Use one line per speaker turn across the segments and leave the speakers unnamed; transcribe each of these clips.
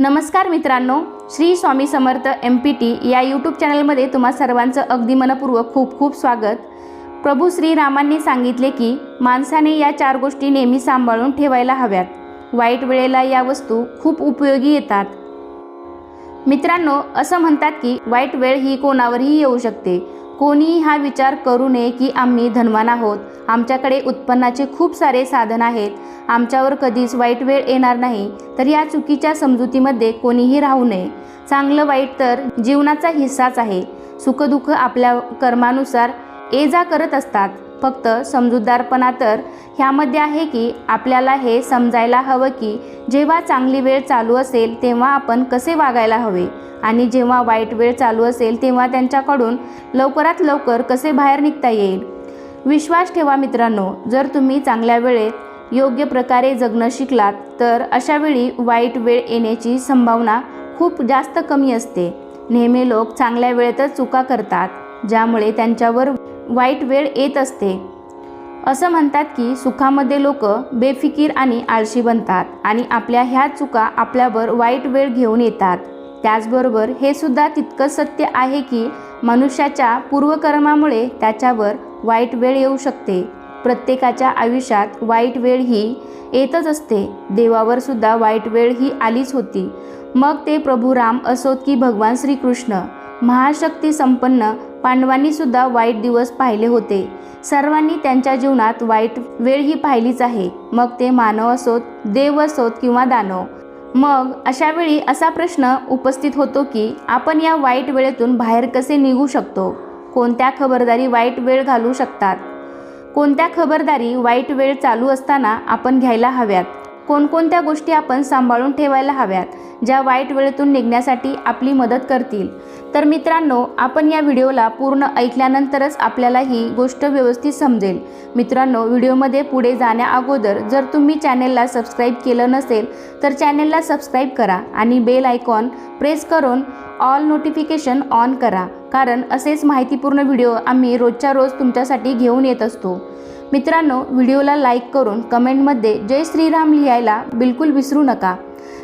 नमस्कार मित्रांनो Shri Swami Samarth M P T या यूट्यूब चॅनलमध्ये तुम्हा सर्वांचं अगदी मनपूर्वक खूप खूप स्वागत. प्रभू श्रीरामांनी सांगितले की माणसाने या चार गोष्टी नेहमी सांभाळून ठेवायला हव्यात. वाईट वेळेला या वस्तू खूप उपयोगी येतात. मित्रांनो असं म्हणतात की वाईट वेळ ही कोणावरही येऊ शकते. कोणीही हा विचार करू नये की आम्ही धनवान आहोत. आमच्याकडे उत्पन्नाचे खूप सारे साधन आहेत. आमच्यावर कधीच वाईट वेळ येणार नाही तर या चुकीच्या समजुतीमध्ये कोणीही राहू नये. चांगलं वाईट तर जीवनाचा हिस्साच आहे. सुखदुःख आपल्या कर्मानुसार ये जा करत असतात. फक्त समजूतदारपणा तर. ह्यामध्ये आहे की आपल्याला हे समजायला हवं की जेव्हा चांगली वेळ चालू असेल तेव्हा आपण कसे वागायला हवे? आणि जेव्हा वाईट वेळ चालू असेल तेव्हा त्यांच्याकडून लवकरात लवकर कसे बाहेर निघता येईल? विश्वास ठेवा मित्रांनो जर तुम्ही चांगल्या वेळेत योग्य प्रकारे जगणं शिकलात तर अशावेळी वाईट वेळ येण्याची संभावना खूप जास्त कमी असते. नेहमी लोक चांगल्या वेळेतच चुका करतात ज्यामुळे त्यांच्यावर वाईट वेळ येत असते. असं म्हणतात की सुखामध्ये लोक बेफिकीर आणि आळशी बनतात आणि आपल्या ह्या चुका आपल्यावर वाईट वेळ घेऊन येतात. त्याचबरोबर हे सुद्धा तितकं सत्य आहे की मनुष्याच्या पूर्वकर्मामुळे त्याच्यावर वाईट वेळ येऊ शकते. प्रत्येकाच्या आयुष्यात वाईट वेळ ही येतच असते. देवावर सुद्धा वाईट वेळ ही आलीच होती. मग ते प्रभू राम असोत की भगवान श्रीकृष्ण. महाशक्ती संपन्न पांडवांनी सुद्धा वाईट दिवस पाहिले होते. सर्वांनी त्यांच्या जीवनात वाईट वेळ ही पाहिलीच आहे. मग ते मानव असोत देव असोत किंवा दानव? मग अशा वेळी असा प्रश्न उपस्थित होतो की आपण या वाईट वेळेतून बाहेर कसे निघू शकतो? कोणत्या खबरदारी वाईट वेळ घालू शकतात? कोणत्या खबरदारी वाईट वेळ चालू असताना आपण घ्यायला हव्यात? कोणकोणत्या गोष्टी आपण सांभाळून ठेवायला हव्यात ज्या वाईट वेळेतून निघण्यासाठी आपली मदत करतील? तर मित्रांनो आपण या व्हिडिओला पूर्ण ऐकल्यानंतरच आपल्याला ही गोष्ट व्यवस्थित समजेल. मित्रांनो व्हिडिओमध्ये पुढे जाण्याअगोदर जर तुम्ही चॅनेलला सबस्क्राईब केलं नसेल तर चॅनेलला सबस्क्राईब करा आणि बेल आयकॉन प्रेस करून ऑल नोटिफिकेशन ऑन करा कारण असेच माहितीपूर्ण व्हिडिओ आम्ही रोजच्या रोज तुमच्यासाठी घेऊन येत असतो. मित्रांनो व्हिडिओला लाईक करून कमेंटमध्ये जय श्रीराम लिहायला बिलकुल विसरू नका.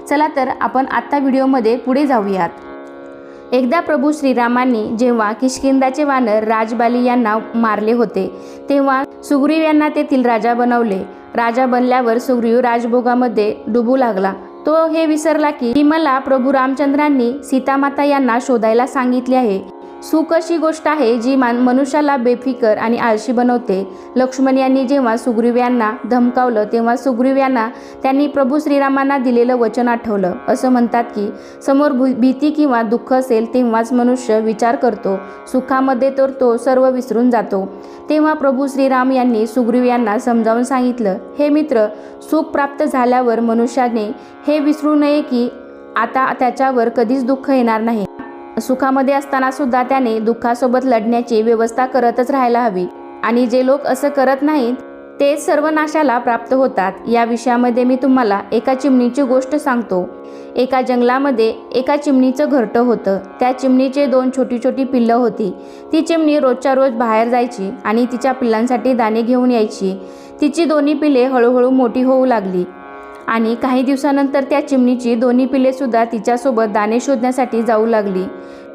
चला तर आपण आत्ता व्हिडिओमध्ये पुढे जाऊयात. एकदा प्रभू श्रीरामांनी जेव्हा किशकिंदाचे वानर राजबाली यांना मारले होते तेव्हा सुग्रीव यांना तेथील राजा बनवले. राजा बनल्यावर सुग्रीव राजभोगामध्ये डुबू लागला. तो हे विसरला की मला प्रभू रामचंद्रांनी सीतामाता यांना शोधायला सांगितले आहे. सुख अशी गोष्ट आहे जी मान मनुष्याला बेफिकर आणि आळशी बनवते. लक्ष्मण यांनी जेव्हा सुग्रीव यांना धमकावलं तेव्हा सुग्रीव यांना त्यांनी प्रभू श्रीरामांना दिलेलं वचन आठवलं. असं म्हणतात की समोर भीती किंवा दुःख असेल तेव्हाच मनुष्य विचार करतो. सुखामध्ये तर तो सर्व विसरून जातो. तेव्हा प्रभू श्रीराम यांनी सुग्रीव यांना समजावून सांगितलं हे मित्र सुख प्राप्त झाल्यावर मनुष्याने हे विसरू नये की आता त्याच्यावर कधीच दुःख येणार नाही. सुखामध्ये असताना सुद्धा त्याने दुःखासोबत लढण्याची व्यवस्था करतच राहायला हवी. आणि जे लोक असं करत नाहीत ते सर्व नाशाला प्राप्त होतात. या विषयामध्ये मी तुम्हाला एका चिमणीची गोष्ट सांगतो. एका जंगलामध्ये एका चिमणीचं घरटं होतं. त्या चिमणीचे दोन छोटी छोटी पिल्लं होती. ती चिमणी रोजच्या रोज बाहेर जायची आणि तिच्या पिल्लांसाठी दाणे घेऊन यायची. तिची दोन्ही पिले हळूहळू मोठी होऊ लागली. आणि काही दिवसानंतर त्या चिमणीची दोन्ही पिल्लेसुद्धा तिच्यासोबत दाणे शोधण्यासाठी जाऊ लागली.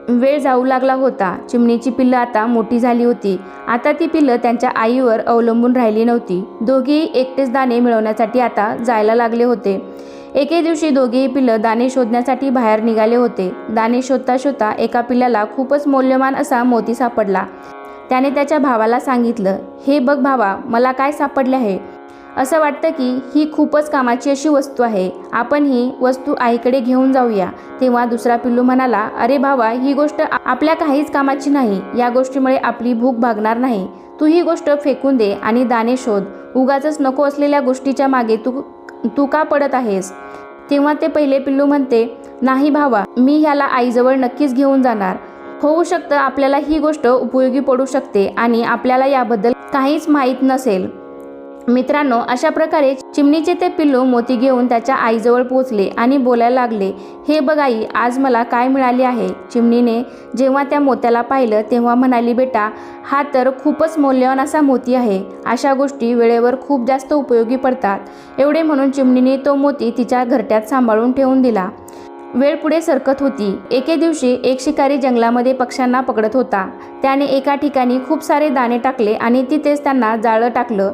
वेळ जाऊ लागला होता. चिमणीची पिल्लं आता मोठी झाली होती. आता ती पिल्लं त्यांच्या आईवर अवलंबून राहिली नव्हती. दोघेही एकटेच दाणे मिळवण्यासाठी आता जायला लागले होते. एके दिवशी दोघेही पिल्लं दाणे शोधण्यासाठी बाहेर निघाले होते. दाणे शोधता शोधता एका पिल्लाला खूपच मौल्यवान असा मोती सापडला. त्याने त्याच्या भावाला सांगितलं हे बघ भावा मला काय सापडले आहे? असं वाटतं की ही खूपच कामाची अशी वस्तू आहे. आपण ही वस्तू आईकडे घेऊन जाऊया. तेव्हा दुसरा पिल्लू म्हणाला अरे भावा ही गोष्ट आपल्या काहीच कामाची नाही. या गोष्टीमुळे आपली भूक भागणार नाही. तू ही गोष्ट फेकून दे आणि दाणे शोध. उगाच नको असलेल्या गोष्टीच्या मागे तू तू का पडत आहेस? तेव्हा ते पहिले पिल्लू म्हणते नाही भावा मी ह्याला आईजवळ नक्कीच घेऊन जाणार. होऊ शकतं आपल्याला ही गोष्ट उपयोगी पडू शकते आणि आपल्याला याबद्दल काहीच माहीत नसेल. मित्रांनो अशा प्रकारे चिमणीचे ते पिल्लू मोती घेऊन त्याच्या आईजवळ पोचले आणि बोलायला लागले हे बघ आई आज मला काय मिळाले आहे? चिमणीने जेव्हा त्या मोत्याला पाहिलं तेव्हा म्हणाली बेटा हा तर खूपच मौल्यवान असा मोती आहे. अशा गोष्टी वेळेवर खूप जास्त उपयोगी पडतात. एवढे म्हणून चिमणीने तो मोती तिच्या घरट्यात सांभाळून ठेवून दिला. वेळ पुढे सरकत होती. एके दिवशी एक शिकारी जंगलामध्ये पक्ष्यांना पकडत होता. त्याने एका ठिकाणी खूप सारे दाणे टाकले आणि तिथेच त्यांना जाळं टाकलं.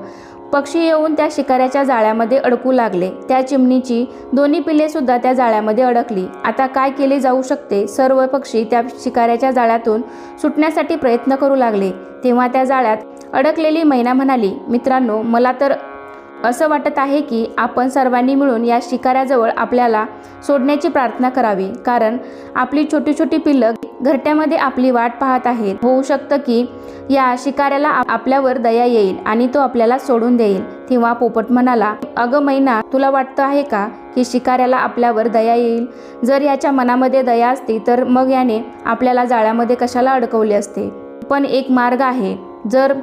पक्षी येऊन त्या शिकाऱ्याच्या जाळ्यामध्ये अडकू लागले. त्या चिमणीची दोन्ही पिल्ले सुद्धा त्या जाळ्यामध्ये अडकली. आता काय केले जाऊ शकते? सर्व पक्षी त्या शिकाऱ्याच्या जाळ्यातून सुटण्यासाठी प्रयत्न करू लागले. तेव्हा त्या जाळ्यात अडकलेली मैना म्हणाली मित्रांनो मला तर असं वाटत आहे की आपण सर्वांनी मिळून या शिकाऱ्याजवळ आपल्याला सोडण्याची प्रार्थना करावी. कारण आपली छोटी छोटी पिल्लं घरट्यामध्ये आपली वाट पाहत आहेत. होऊ शकतं की या शिकाऱ्याला आपल्यावर दया येईल आणि तो आपल्याला सोडून देईल. तेव्हा पोपट म्हणाला अगं मैना तुला वाटतं आहे का की शिकाऱ्याला आपल्यावर दया येईल? जर याच्या मनामध्ये दया असती तर मग याने आपल्याला जाळ्यामध्ये कशाला अडकवले असते? पण एक मार्ग आहे. जर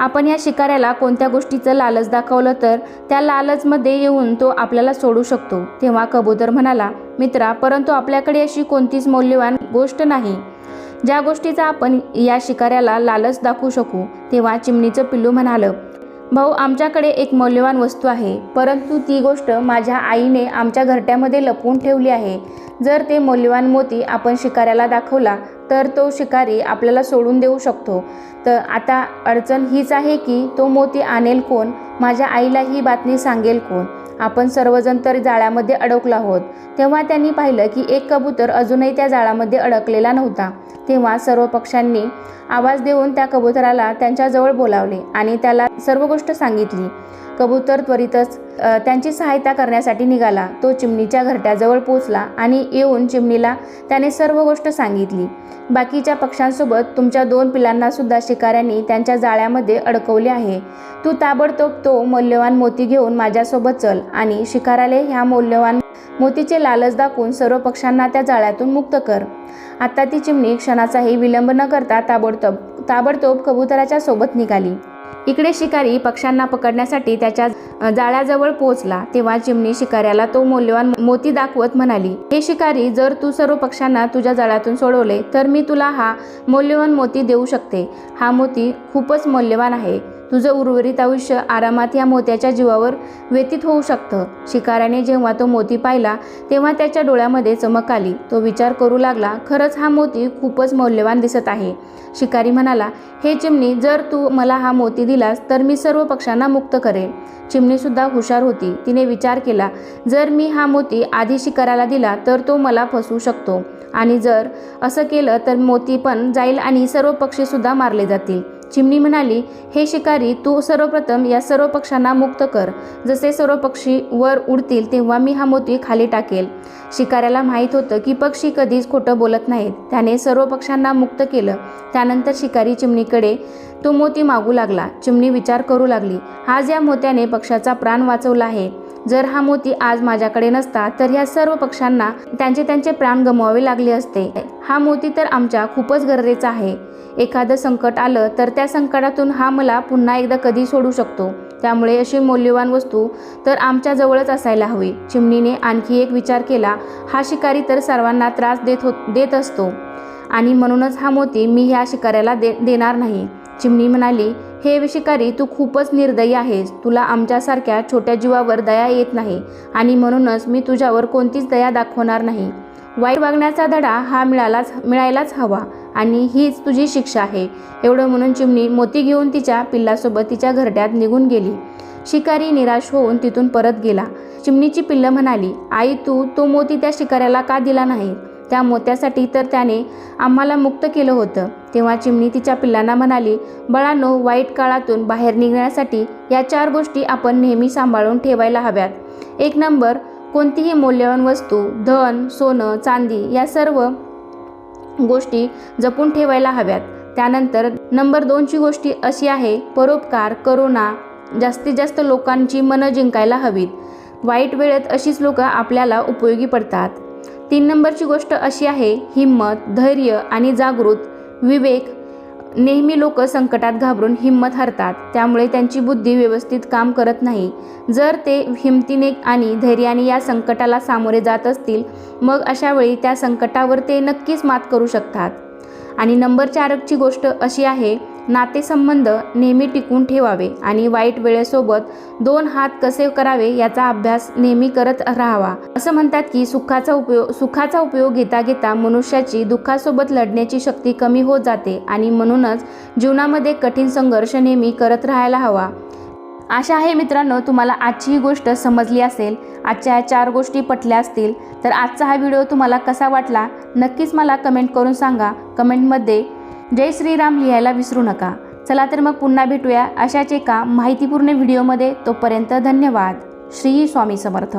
आपण या शिकाऱ्याला कोणत्या गोष्टीचं लालच दाखवलं तर त्या लालचमध्ये येऊन तो आपल्याला सोडू शकतो. तेव्हा कबूतर म्हणाला मित्रा परंतु आपल्याकडे अशी कोणतीच मौल्यवान गोष्ट नाही. ज्या गोष्टीचा आपण या शिकाऱ्याला लालच दाखवू शकू. तेव्हा चिमणीचं पिल्लू म्हणालं भाऊ आमच्याकडे एक मौल्यवान वस्तू आहे. परंतु ती गोष्ट माझ्या आईने आमच्या घरट्यामध्ये लपवून ठेवली आहे. जर ते मौल्यवान मोती आपण शिकाऱ्याला दाखवला तर तो शिकारी आपल्याला सोडून देऊ शकतो. तर आता अडचण हीच आहे की तो मोती आणेल कोण? माझ्या आईला ही बातमी सांगेल कोण? आपण सर्वजण तर जाळ्यामध्ये अडकलो आहोत. तेव्हा त्यांनी पाहिलं की एक कबूतर अजूनही त्या जाळ्यामध्ये अडकलेला नव्हता. तेव्हा सर्व पक्षांनी आवाज देऊन त्या कबुतराला त्यांच्याजवळ बोलावले आणि त्याला सर्व गोष्ट सांगितली. कबूतर त्वरितच त्यांची सहायता करण्यासाठी निघाला. तो चिमणीच्या घरट्याजवळ पोचला आणि येऊन चिमणीला त्याने सर्व गोष्ट सांगितली. बाकीच्या पक्ष्यांसोबत तुमच्या दोन पिलांनासुद्धा शिकाऱ्यांनी त्यांच्या जाळ्यामध्ये अडकवले आहे. तू ताबडतोब तो मौल्यवान मोती घेऊन माझ्यासोबत चल आणि शिकाराले ह्या मौल्यवान मोतीचे लालच दाखवून सर्व पक्ष्यांना त्या जाळ्यातून मुक्त कर. आता ती चिमणी क्षणाचाही विलंब न करता ताबडतोब ताबडतोब कबुतराच्या सोबत निघाली. इकडे शिकारी पक्ष्यांना पकडण्यासाठी त्याच्या जाळ्याजवळ पोहोचला. तेव्हा चिमणी शिकाऱ्याला तो मौल्यवान मोती दाखवत म्हणाली हे शिकारी जर तू सर्व पक्ष्यांना तुझ्या जाळ्यातून सोडवले तर मी तुला हा मौल्यवान मोती देऊ शकते. हा मोती खूपच मौल्यवान आहे. तुझं उर्वरित आयुष्य आरामात या मोत्याच्या जीवावर व्यतीत होऊ शकतं. शिकाऱ्याने जेव्हा तो मोती पाहिला तेव्हा त्याच्या डोळ्यामध्ये चमक आली. तो विचार करू लागला खरंच हा मोती खूपच मौल्यवान दिसत आहे. शिकारी म्हणाला हे चिमणी जर तू मला हा मोती दिलास तर मी सर्व पक्ष्यांना मुक्त करेल चिमणीसुद्धा हुशार होती. तिने विचार केला जर मी हा मोती आधी शिकाराला दिला तर तो मला फसवू शकतो. आणि जर असं केलं तर मोती पण जाईल आणि सर्व पक्षीसुद्धा मारले जातील. चिमणी म्हणाली हे शिकारी तू सर्वप्रथम या सर्व पक्ष्यांना मुक्त कर. जसे सर्व पक्षी वर उडतील तेव्हा मी हा मोती खाली टाकेल. शिकाऱ्याला माहीत होतं की पक्षी कधीच खोटं बोलत नाहीत. त्याने सर्व पक्ष्यांना मुक्त केलं. त्यानंतर शिकारी चिमणीकडे तो मोती मागू लागला. चिमणी विचार करू लागली आज या मोत्याने पक्षाचा प्राण वाचवला आहे. जर हा मोती आज माझ्याकडे नसता तर ह्या सर्व पक्ष्यांना त्यांचे त्यांचे प्राण गमवावे लागले असते. हा मोती तर आमच्या खूपच गरजेचा आहे. एखादं संकट आलं तर त्या संकटातून हा मला पुन्हा एकदा कधी सोडू शकतो. त्यामुळे अशी मौल्यवान वस्तू तर आमच्या जवळच असायला हवी. चिमणीने आणखी एक विचार केला हा शिकारी तर सर्वांना त्रास देत हो देत असतो. आणि म्हणूनच हा मोती मी ह्या शिकाऱ्याला दे देणार नाही. चिमणी म्हणाली हे शिकारी तू खूपच निर्दयी आहेस. तुला आमच्यासारख्या छोट्या जीवावर दया येत नाही आणि म्हणूनच मी तुझ्यावर कोणतीच दया दाखवणार नाही. वाईट वागण्याचा धडा हा मिळालाच मिळायलाच हवा आणि हीच तुझी शिक्षा आहे. एवढं म्हणून चिमणी मोती घेऊन तिच्या पिल्लासोबत तिच्या घरट्यात निघून गेली. शिकारी निराश होऊन तिथून परत गेला. चिमणीची पिल्लं म्हणाली आई तू तो मोती त्या शिकाऱ्याला का दिला नाही? त्या मोत्यासाठी तर त्याने आम्हाला मुक्त केलं होतं. तेव्हा चिमणी तिच्या पिल्लांना म्हणाली बाळांनो वाईट काळातून बाहेर निघण्यासाठी या चार गोष्टी आपण नेहमी सांभाळून ठेवायला हव्यात. एक नंबर कोणतीही मौल्यवान वस्तू धन सोनं चांदी या सर्व गोष्टी जपून ठेवायला हव्यात. त्यानंतर नंबर दोनची गोष्टी अशी आहे परोपकार करुणा जास्तीत जास्त लोकांची मनं जिंकायला हवीत. वाईट वेळेत अशीच लोकं आपल्याला उपयोगी पडतात. तीन नंबरची गोष्ट अशी आहे हिंमत धैर्य आणि जागृत विवेक. नेहमी लोक संकटात घाबरून हिंमत हरतात त्यामुळे त्यांची बुद्धी व्यवस्थित काम करत नाही. जर ते हिमतीने आणि धैर्याने या संकटाला सामोरे जात असतील मग अशावेळी त्या संकटावर ते नक्कीच मात करू शकतात. आणि नंबर चारकची गोष्ट अशी आहे नातेसंबंध नेहमी टिकून ठेवावे आणि वाईट वेळेसोबत दोन हात कसे करावे याचा अभ्यास नेहमी करत राहावा. असं म्हणतात की सुखाचा उपयोग सुखाचा उपयोग घेता घेता मनुष्याची दुःखासोबत लढण्याची शक्ती कमी होत जाते आणि म्हणूनच जीवनामध्ये कठीण संघर्ष नेहमी करत राहायला हवा. आशा आहे मित्रांनो तुम्हाला आजची ही गोष्ट समजली असेल. आजच्या या चार गोष्टी पटल्या असतील. तर आजचा हा व्हिडिओ तुम्हाला कसा वाटला? नक्कीच मला कमेंट करून सांगा. कमेंटमध्ये जय श्रीराम लिहायला विसरू नका. चला तर मग पुन्हा भेटूया अशाच एका माहितीपूर्ण व्हिडिओमध्ये. तोपर्यंत धन्यवाद. श्री स्वामी समर्थ.